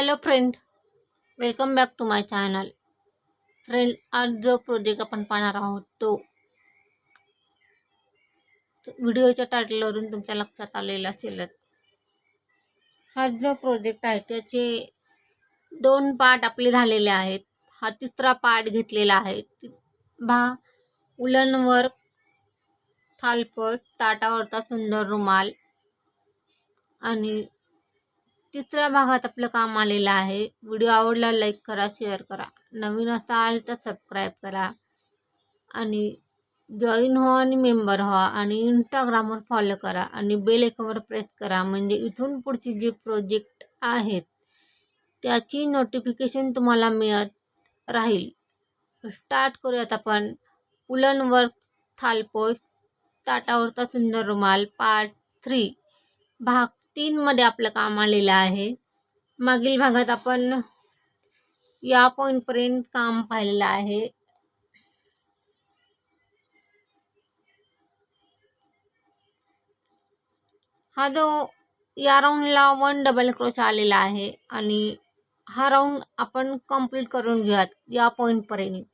Hello friend welcome back to my channel friend आज जो project आपण पाहणार आहोत तो व्हिडिओच्या टायटलवरून तुमच्या लक्षात आलेला असेलच. हा जो प्रोजेक्ट आहे त्याचे दोन पार्ट आपले झालेले आहेत. हा तिसरा पार्ट घेतलेला आहे. भा उलनवर थालपट ताटावरचा सुंदर रुमाल आणि तिसऱ्या भागात आपलं काम आलेलं आहे. व्हिडिओ आवडला लाईक करा शेअर करा. नवीन असाल तर सबस्क्राईब करा. आणि जॉईन व्हा आणि मेंबर व्हा आणि इंस्टाग्रामवर फॉलो करा आणि बेल आयकॉनवर प्रेस करा. म्हणजे इथून पुढची जे प्रोजेक्ट आहेत त्याची नोटिफिकेशन तुम्हाला मिळत राहील. स्टार्ट करूयात आपण. उलन वर्क थालपोस ताटावरचा सुंदर रुमाल पार्ट थ्री भाग तीनमध्ये आपलं काम आलेलं आहे. मागील भागात आपण या पॉईंटपर्यंत काम पाहिलेलं आहे. हा जो या राऊंडला वन डबल क्रॉस आलेला आहे आणि हा राऊंड आपण कंप्लीट करून घेऊयात या पॉईंटपर्यंत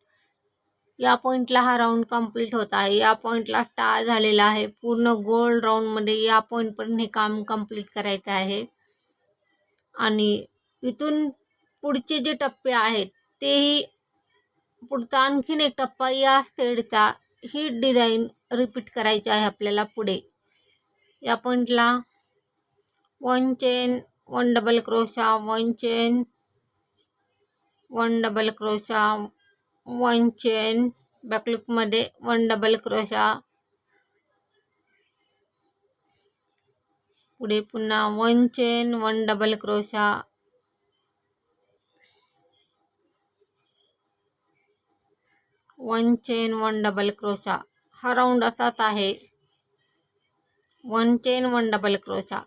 या पॉईंटला हा राऊंड कंप्लीट होत. आहे या पॉईंटला स्टार झालेला आहे. पूर्ण गोल राऊंडमध्ये या पॉईंटपर्यंत हे काम कंप्लीट करायचं आहे. आणि इथून पुढचे जे टप्पे आहेत तेही पुढचा आणखीन एक टप्पा या सेडचा ही डिझाईन रिपीट करायची आहे आपल्याला पुढे. या पॉईंटला one chain one double crochet one chain one double crochet one chain बॅकलुकमध्ये one double crochet. पुढे पुन्हा one chain one double crochet. One chain one double crochet. हा राऊंड असाच आहे. One chain one double crochet.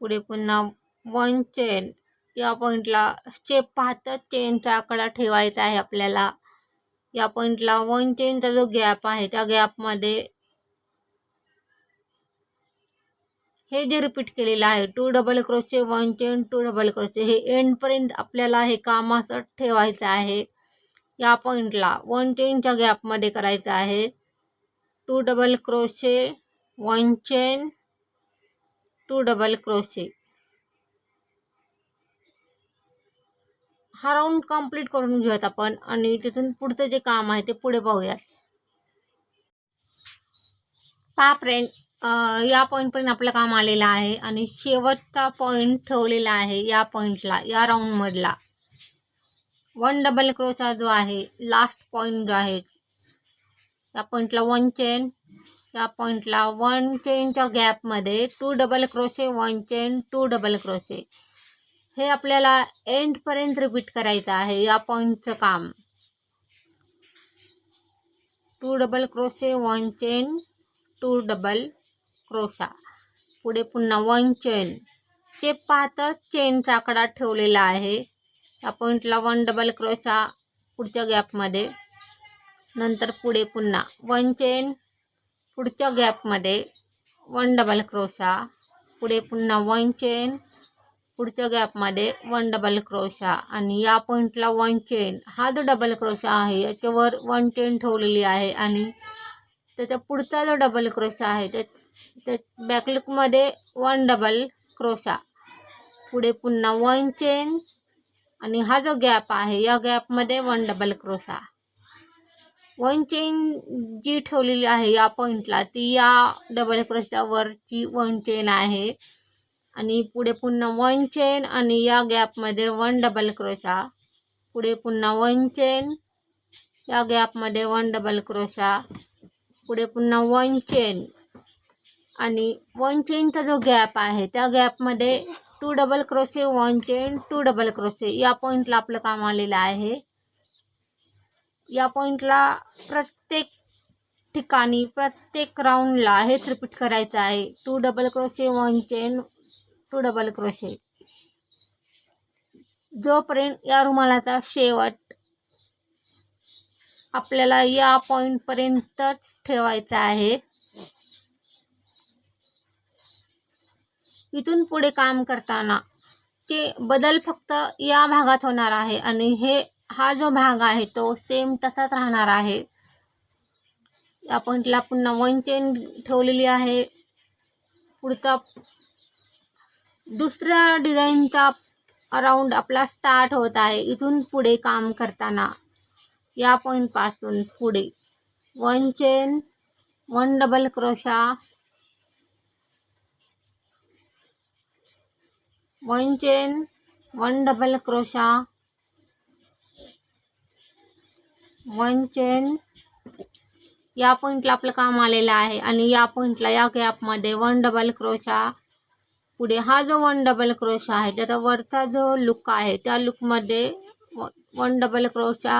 पुढे पुन्हा one chain. या पॉईंटला step पाहताच चेनचा आकडा ठेवायचा आहे आपल्याला. या पॉईंटला वन चेनचा जो गॅप आहे त्या गॅपमध्ये हे जे रिपीट केलेलं आहे two double crochet one chain two double crochet हे एंडपर्यंत आपल्याला हे काम असं ठेवायचं आहे. या पॉईंटला वन चेनच्या गॅपमध्ये करायचं आहे. Two double क्रोसचे one chain two double crochet हा राऊंड कंप्लीट करून घेऊयात आपण आणि तिथून पुढचं जे काम आहे ते पुढे पाहूयात. पहा फ्रेंड या पॉईंटपर्यंत आपलं काम आलेलं आहे आणि शेवटचा पॉईंट ठेवलेला आहे या पॉईंटला या राऊंडमधला वन डबल क्रोचा जो आहे लास्ट पॉईंट जो आहे या पॉईंटला वन चेन या पॉईंटला वन चेनच्या गॅपमध्ये two double crochet one chain two double crochet हे आपल्याला एंडपर्यंत रिपीट करायचं आहे. या पॉईंटचं काम. Two double crochet one chain two double crochet पुढे पुन्हा वन चेन चेप पाहतच चेनचा आकडा ठेवलेला आहे. या पॉईंटला वन डबल क्रोशा पुढच्या गॅपमध्ये नंतर पुढे पुन्हा वन चेन पुढच्या गॅपमध्ये वन डबल क्रोशा पुढे पुन्हा वन चेन पुढच्या गॅपमध्ये वन डबल क्रोशा आणि या पॉईंटला वन चेन हा जो डबल क्रोशा आहे याच्यावर वन चेन ठेवलेली आहे. आणि त्याच्या पुढचा जो डबल क्रोशा आहे त्या त्या बॅकलुकमध्ये वन डबल क्रोशा पुढे पुन्हा वन चेन आणि हा जो गॅप आहे या गॅपमध्ये one double crochet one chain जी ठेवलेली आहे या पॉईंटला ती या डबल क्रोशावरची वन चेन आहे. आणि पुढे पुन्हा वन चेन आणि या गॅपमध्ये वन डबल क्रोशा पुढे पुन्हा वन चेन या गॅपमध्ये वन डबल क्रोशा पुढे पुन्हा वन चेन आणि वन चेनचा जो गॅप आहे त्या गॅपमध्ये two double crochet one chain two double crochet या पॉईंटला आपलं काम आलेलं आहे. या पॉईंटला प्रत्येक ठिकाणी प्रत्येक राऊंडला हेच रिपीट करायचं आहे. Two double crochet one chain two double crochet जोपर्यंत या रुमालाचा शेवट आपल्याला या पॉईंटपर्यंतच ठेवायचा आहे इथून पुढे काम करताना ते बदल फक्त या भागात होणार आहे आणि हे हा जो भाग आहे तो सेम तसाच राहणार आहे. या पॉईंटला पुन्हा वन चेन ठेवलेली आहे. पुढचा दुसऱ्या डिझाईनचा अराउंड आपला स्टार्ट होत आहे. इथून पुढे काम करताना या पॉईंटपासून पुढे. One chain one double crochet one chain one double crochet one chain या पॉईंटला आपलं काम आलेलं आहे. आणि या पॉईंटला या गॅपमध्ये वन डबल क्रोशा पुढे हा जो वन डबल क्रोश आहे त्याचा वरचा जो लुक आहे त्या लुकमध्ये वन डबल क्रोशा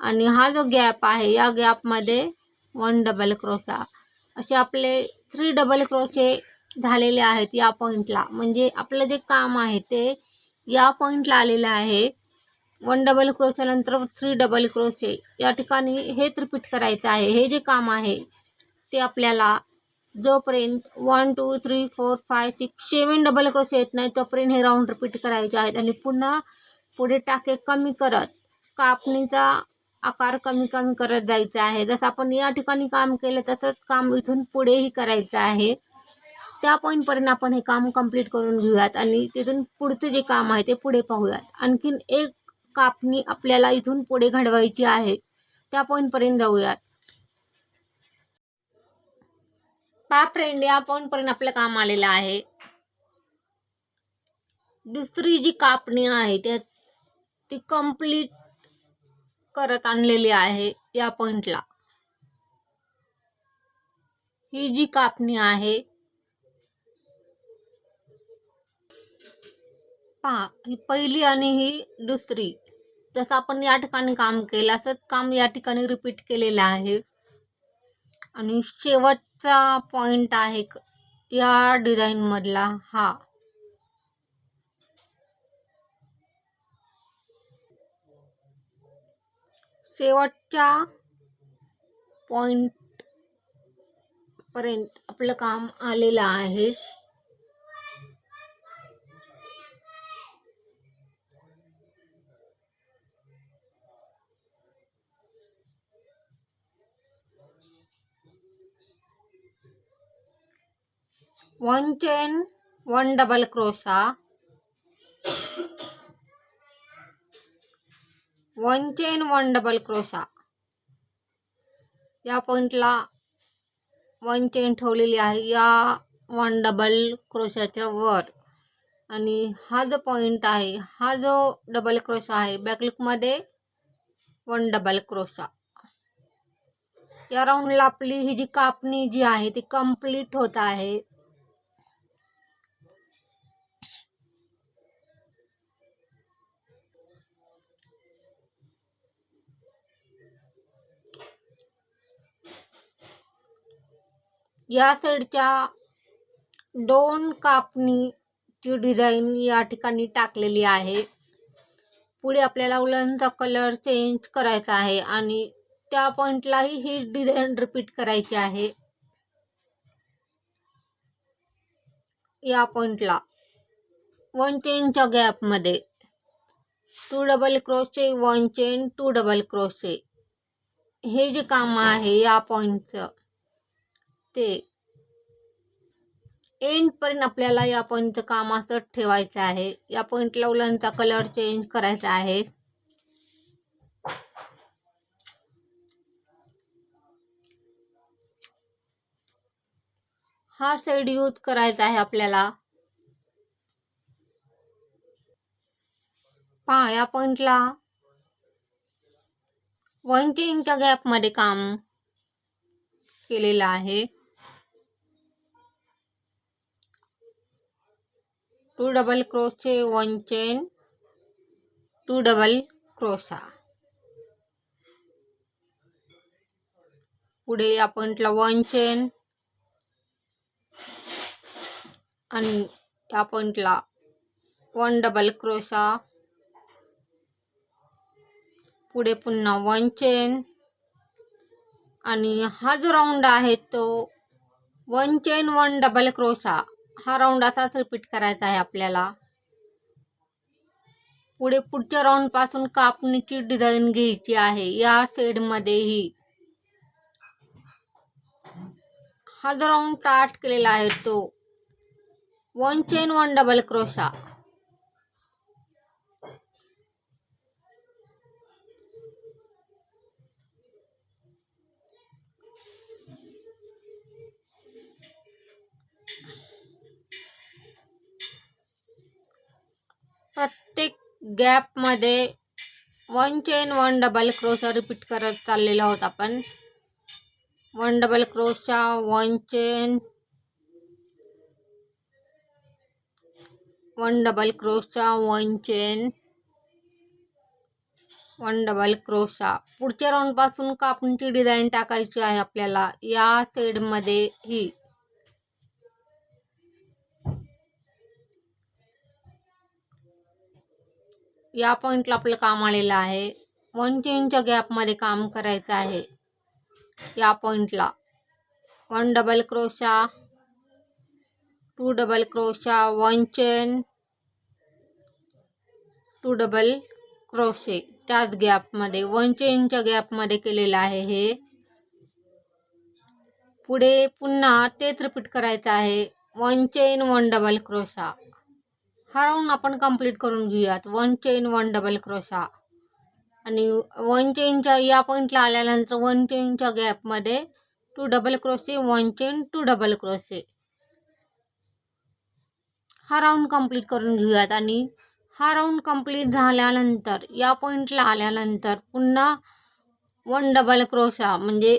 आणि हा जो गॅप आहे या गॅपमध्ये वन डबल क्रोशा असे आपले थ्री डबल क्रोशे झालेले आहेत या पॉईंटला म्हणजे आपलं जे काम आहे ते या पॉईंटला आलेलं आहे. वन डबल क्रोशानंतर थ्री डबल क्रोशे या ठिकाणी हेच रिपीट करायचं आहे. हे जे काम आहे ते आपल्याला जोपर्यंत one two three four five six seven double crochet येत नाही तोपर्यंत हे राऊंड रिपीट करायचे आहेत. आणि पुन्हा पुढे टाके कमी करत कापणीचा आकार कमी कमी करत जायचा आहे. जसं आपण या ठिकाणी काम केलं तसंच काम इथून पुढेही करायचं आहे. त्या पॉईंटपर्यंत आपण हे काम कंप्लीट करून घेऊयात आणि तिथून पुढचं जे काम आहे ते पुढे पाहूयात. आणखीन एक कापणी आपल्याला इथून पुढे घडवायची आहे. त्या पॉईंटपर्यंत जाऊयात. पा फ्रेंड या पॉईंटपर्यंत आपलं काम आलेलं आहे. दुसरी जी कापणी आहे त्या ती कंप्लीट करत आणलेली आहे या पॉईंटला ही जी कापणी आहे पहा ही पहिली आणि ही दुसरी. जसं आपण या ठिकाणी काम केलं असंच काम या ठिकाणी रिपीट केलेलं आहे. आणि शेवटचा पॉइंट आहे या डिझाईनमधला हा. शेवटच्या पॉइंट पर्यंत आपलं काम आलेलं आहे. One chain one double crochet one chain one double crochet या पॉईंटला वन चेन ठेवलेली आहे. या वन डबल क्रोशाच्या वर. आणि हा जो पॉईंट आहे हा जो डबल क्रोशा आहे बॅकलुकमध्ये वन डबल क्रोशा या राऊंडला आपली ही जी कापणी जी आहे ती कंप्लीट होत आहे. या साईडच्या दोन कापणीची डिझाईन या ठिकाणी टाकलेली आहे. पुढे आपल्याला उलनचा कलर चेंज करायचा आहे आणि त्या पॉईंटलाही ही डिझाईन रिपीट करायची आहे. या पॉईंटला वन चेनच्या गॅपमध्ये two double crochet one chain two double crochet हे जे काम आहे या पॉईंटचं ते. एंडपर्यंत आपल्याला या पॉईंटचं काम असं ठेवायचं आहे. या पॉईंटला उलांचा कलर चेंज करायचा आहे. हा साईड यूज करायचा आहे आपल्याला. पहा या पॉईंटला वन चेनच्या गॅपमध्ये काम केलेलं आहे. Two double crochet one chain two double crochet पुढे या पॉईंटला वन चेन आणि या पॉईंटला वन डबल क्रोशा पुढे पुन्हा वन चेन. आणि हा जो राऊंड आहे तो one chain one double crochet हा राऊंड असाच रिपीट करायचा आहे आपल्याला. पुढे पुढच्या राऊंडपासून कापणीची डिझाईन घ्यायची आहे. या सेडमध्येही हा जो राऊंड स्टार्ट केलेला आहे तो. One chain one double crochet गॅपमध्ये one chain one double crochet repeat करत चाललेलो आहोत आपण. One double crochet one chain one double crochet one chain one double crochet पुढच्या राऊंडपासून कापणीची डिझाईन टाकायची आहे आपल्याला. या सेडमध्ये ही या पॉईंटला आपलं काम आलेलं आहे. वन चेनच्या गॅपमध्ये काम करायचं आहे. या पॉईंटला one double crochet two double crochet one chain two double crochet त्याच गॅपमध्ये वन चेनच्या गॅपमध्ये केलेलं आहे हे. पुढे पुन्हा तेच रिपीट करायचं आहे. One chain one double crochet हा राऊंड आपण कंप्लीट करून घेऊयात. One chain one double crochet आणि वन चेनच्या या पॉईंटला आल्यानंतर वन चेनच्या गॅपमध्ये two double crochet one chain two double crochet हा राऊंड कंप्लीट करून घेऊयात. आणि हा राऊंड कंप्लीट झाल्यानंतर या पॉईंटला आल्यानंतर पुन्हा वन डबल क्रोशा म्हणजे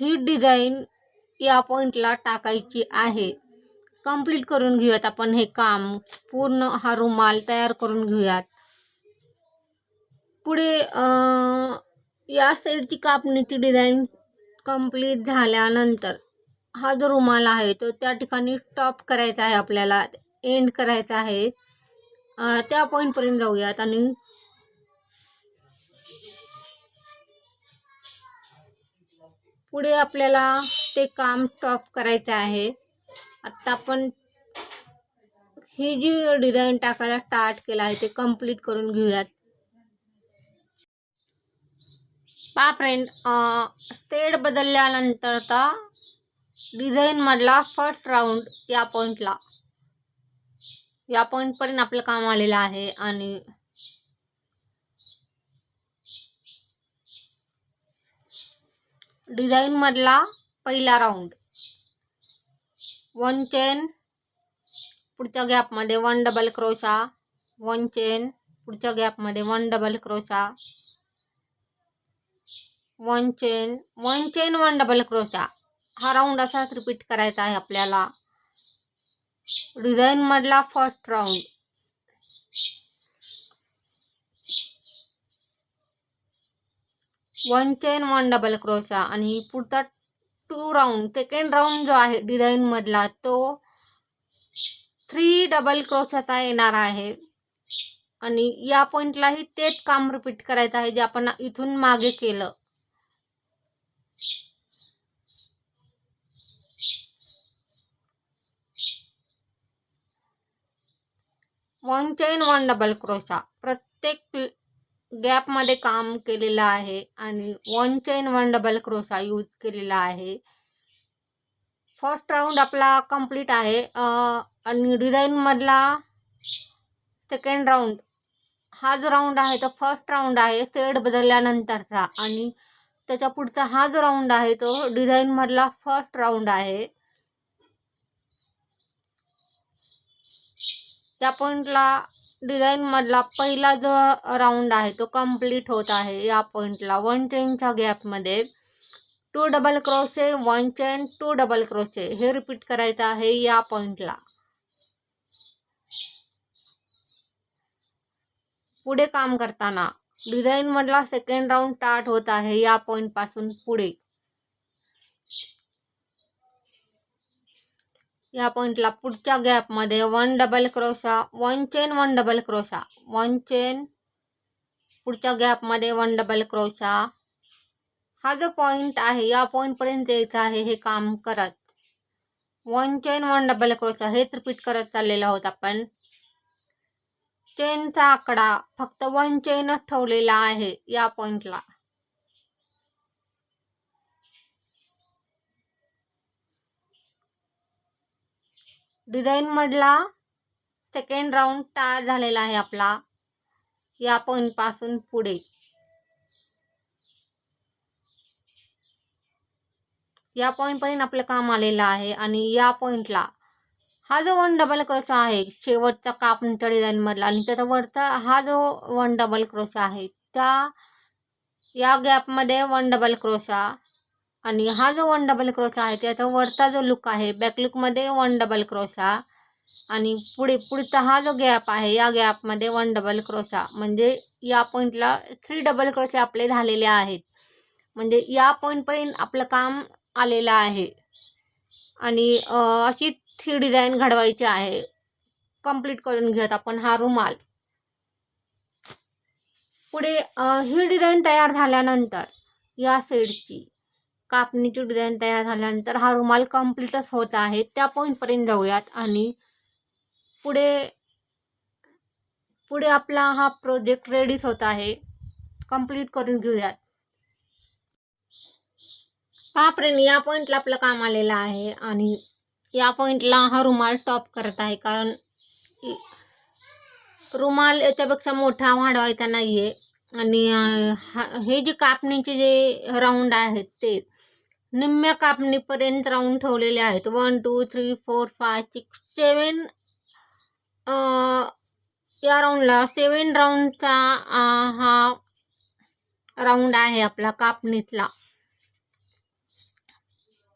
ही डिझाईन या पॉईंटला टाकायची आहे. कंप्लीट करून घेऊयात आपण हे काम. पूर्ण हा रुमाल तयार करून घेऊयात. पुढे या साईडची कापणीची डिझाईन कंप्लीट झाल्यानंतर हा जो रुमाल आहे तो त्या ठिकाणी स्टॉप करायचा आहे आपल्याला एंड करायचा आहे. त्या पॉईंटपर्यंत जाऊयात आणि पुढे आपल्याला ते काम स्टॉप करायचं आहे. आत्ता आपण ही जी डिझाईन टाकायला स्टार्ट केला आहे ते कंप्लीट करून घेऊयात. पा फ्रेंड स्टेड बदलल्यानंतरचा डिझाईनमधला फर्स्ट राऊंड या पॉईंटला या पॉईंटपर्यंत आपलं काम आलेलं आहे आणि डिझाईनमधला पहिला राऊंड वन चेन पुढच्या गॅपमध्ये one double crochet one chain पुढच्या गॅपमध्ये one double crochet one chain one chain one double crochet हा राऊंड असाच रिपीट करायचा आहे आपल्याला. डिझाईनमधला first round one chain one double crochet आणि पुढचा टू राऊंड सेकंड राऊंड जो आहे डिझाईनमधला तो थ्री डबल क्रोशाचा येणार आहे. आणि या पॉईंटलाही तेच काम रिपीट करायचं आहे जे आपण इथून मागे केलं. One chain one double crochet प्रत्येक गॅपमध्ये काम केलेलं आहे आणि one chain one double crochet use केलेला आहे. फर्स्ट राऊंड आपला कंप्लीट आहे. आणि डिझाईनमधला सेकंड राऊंड हा जो राऊंड आहे तो फर्स्ट राऊंड आहे सेड बदलल्यानंतरचा. आणि त्याच्या पुढचा हा जो राऊंड आहे तो डिझाईनमधला फर्स्ट राऊंड आहे. त्या पॉईंटला डिझाईनमधला पहिला जो राऊंड आहे तो कंप्लीट होत आहे या पॉईंटला वन चेनच्या गॅपमध्ये two double crochet one chain two double crochet हे रिपीट करायचं आहे या पॉईंटला पुढे काम करताना डिझाईनमधला सेकंड राऊंड स्टार्ट होत आहे या पॉईंटपासून पुढे. या पॉईंटला पुढच्या गॅपमध्ये one double crochet one chain one double crochet one chain पुढच्या गॅपमध्ये वन डबल क्रोशा हा जो पॉईंट आहे या पॉईंटपर्यंत यायचं आहे हे काम करत. One chain one double crochet हेच रिपीट करत चाललेलं आहोत आपण. चेनचा आकडा फक्त वन चेनच ठेवलेला आहे या पॉईंटला डिझाईनमधला सेकंड राऊंड तयार झालेला आहे आपला. या पॉईंटपासून पुढे. या पॉईंटपर्यंत आपलं काम आलेलं आहे आणि या पॉईंटला हा जो वन डबल क्रोशा आहे शेवटचा कापणीच्या डिझाईनमधला आणि त्याचा वरचा हा जो वन डबल क्रोशा आहे त्या या गॅपमध्ये वन डबल क्रोशा आणि हा जो वन डबल क्रोशा आहे त्याचा वरचा जो लुक आहे बॅक लुकमध्ये वन डबल क्रोशा आणि पुढे पुढचा हा जो गॅप आहे या गॅपमध्ये वन डबल क्रोशा म्हणजे या पॉईंटला थ्री डबल क्रोशे आपले झालेले आहेत. म्हणजे या पॉईंटपर्यंत आपलं काम आलेलं आहे. आणि अशी थ्री डिझाईन घडवायची आहे. कंप्लीट करून घेत आपण हा रुमाल. पुढे ही डिझाईन तयार झाल्यानंतर या सेडची कापणीची डिझाईन तयार झाल्यानंतर हा रुमाल कम्प्लीटच होत आहे. त्या पॉईंटपर्यंत जाऊयात आणि पुढे पुढे आपला हा प्रोजेक्ट रेडीच होत आहे. कंप्लीट करून घेऊयात. पहा या पॉईंटला आपलं काम आलेलं आहे आणि या पॉईंटला हा रुमाल टॉप करत आहे कारण रुमाल याच्यापेक्षा मोठा वाढवायचा नाही आहे आणि हा- हे जे कापणीचे जे राऊंड आहेत ते निम्म्या कापणीपर्यंत राऊंड ठेवलेले आहेत. One two three four five six seven या राऊंडला सेवन राऊंडचा हा राऊंड आहे आपला कापणीतला.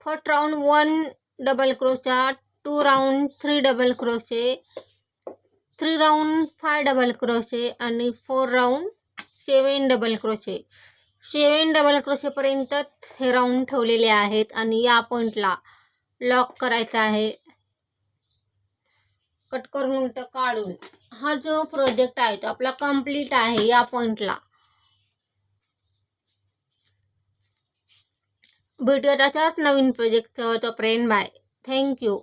First round one double crochet two round three double crochet three round five double crochet आणि four round seven double crochet seven double क्रोशेपर्यंत हे round ठेवलेले आहेत आणि या पॉईंटला लॉक करायचा आहे. कट करून उलटं काढून हा जो प्रोजेक्ट आहे तो आपला कंप्लीट आहे या पॉईंटला भेटूया त्याच्याच नवीन प्रोजेक्ट तो प्रेम बाय थँक्यू